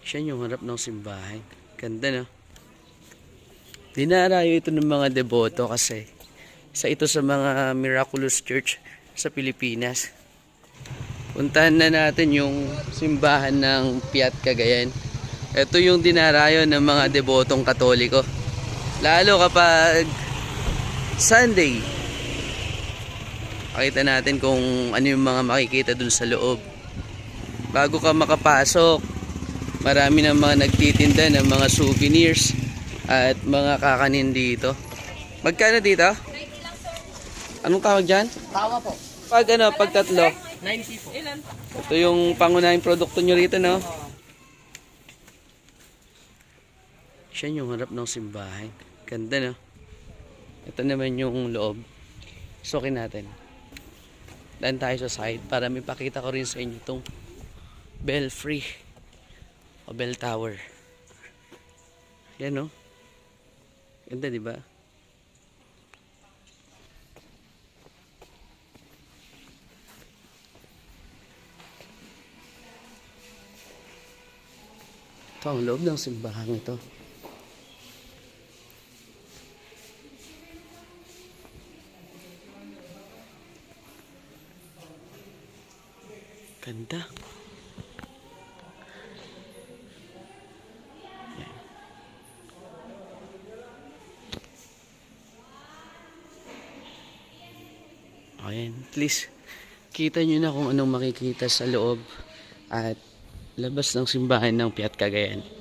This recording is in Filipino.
Siya yung harap ng simbahan. Ganda no? Dinarayo ito ng mga deboto kasi isa ito sa mga miraculous church sa Pilipinas. Puntahan na natin yung simbahan ng Piat Cagayan. Ito yung dinarayo ng mga debotong katoliko. Lalo kapag Sunday. Pakita natin kung ano yung mga makikita dun sa loob. Bago ka makapasok, marami ng mga nagtitinda ng mga souvenirs at mga kakanin dito. Magkano dito? Anong tawag dyan? Tawa po. Pag ano, pag tatlo. 90 po. Ilan? Ito yung pangunahing produkto nyo rito, no? Siya yung harap ng simbahan. Ganda, no? Ito naman yung loob. Sukin natin. Daan tayo sa side para may pakita ko rin sa inyo itong belfry o bell tower. Yan, no? Ganda, di ba? Ito ang loob ng simbahan ito. Ganda. Ayan, please. Kita nyo na kung anong makikita sa loob at labas ng simbahan ng Piat Cagayan.